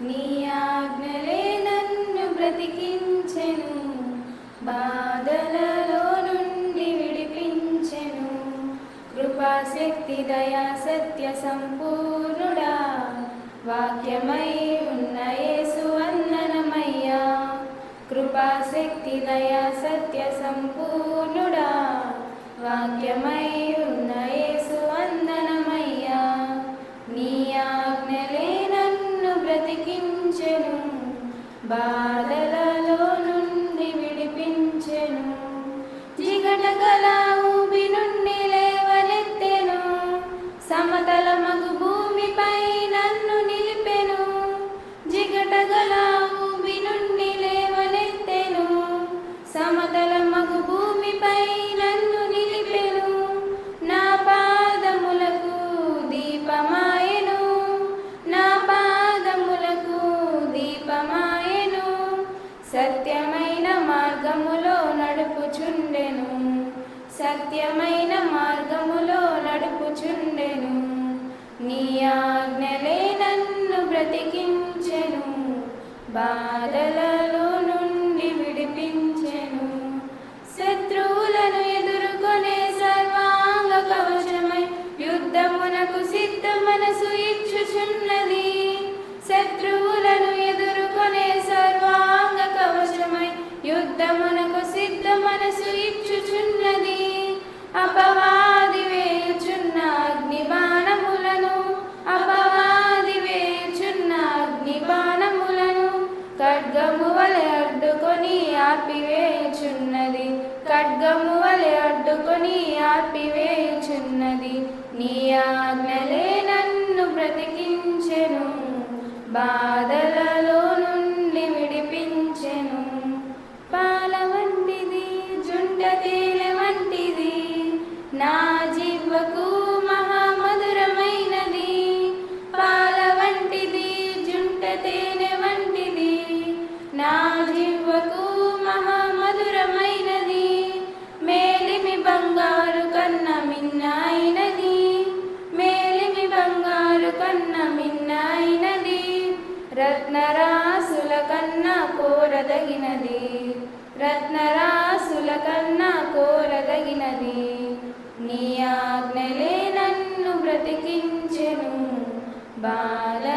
నీ ఆజ్ఞలే నన్ను బ్రతికించెను బాధలలో నుండి విడిపించెను. కృపాశక్తి దయా సత్య సంపూర్ణుడా వాక్యమై ఉన్న యేసు వందనమయ్యా. కృపాశక్తి దయా సత్య సంపూర్ణుడా వాక్యమై బాధలలో సత్యమైన మార్గములో నడుపుచుండెను. సత్యమైన మార్గములో నడుపుచుండెను. నీ ఆజ్ఞలే నన్ను బ్రతికించెను. బాధలలో మనకు సిద్ధ మనసు ఇచ్చుచున్నది. అపవాది వేయుచున్న అగ్ని బాణములను అపవాది వేయుచున్న అగ్ని బాణములను ఖడ్గము వలె అడ్డుకొని ఆపివేయుచున్నది ఖడ్గము వలె అడ్డుకొని ఆపివేయుచున్నది నీ ఆజ్ఞలే నన్ను బ్రతికించెను. బాధలలో రత్నరాసుల కన్నా కోరదగినది. రత్నరాసుల కన్నా కోరదగినది. నీ ఆజ్ఞలే నన్ను బ్రతికించెను. బాల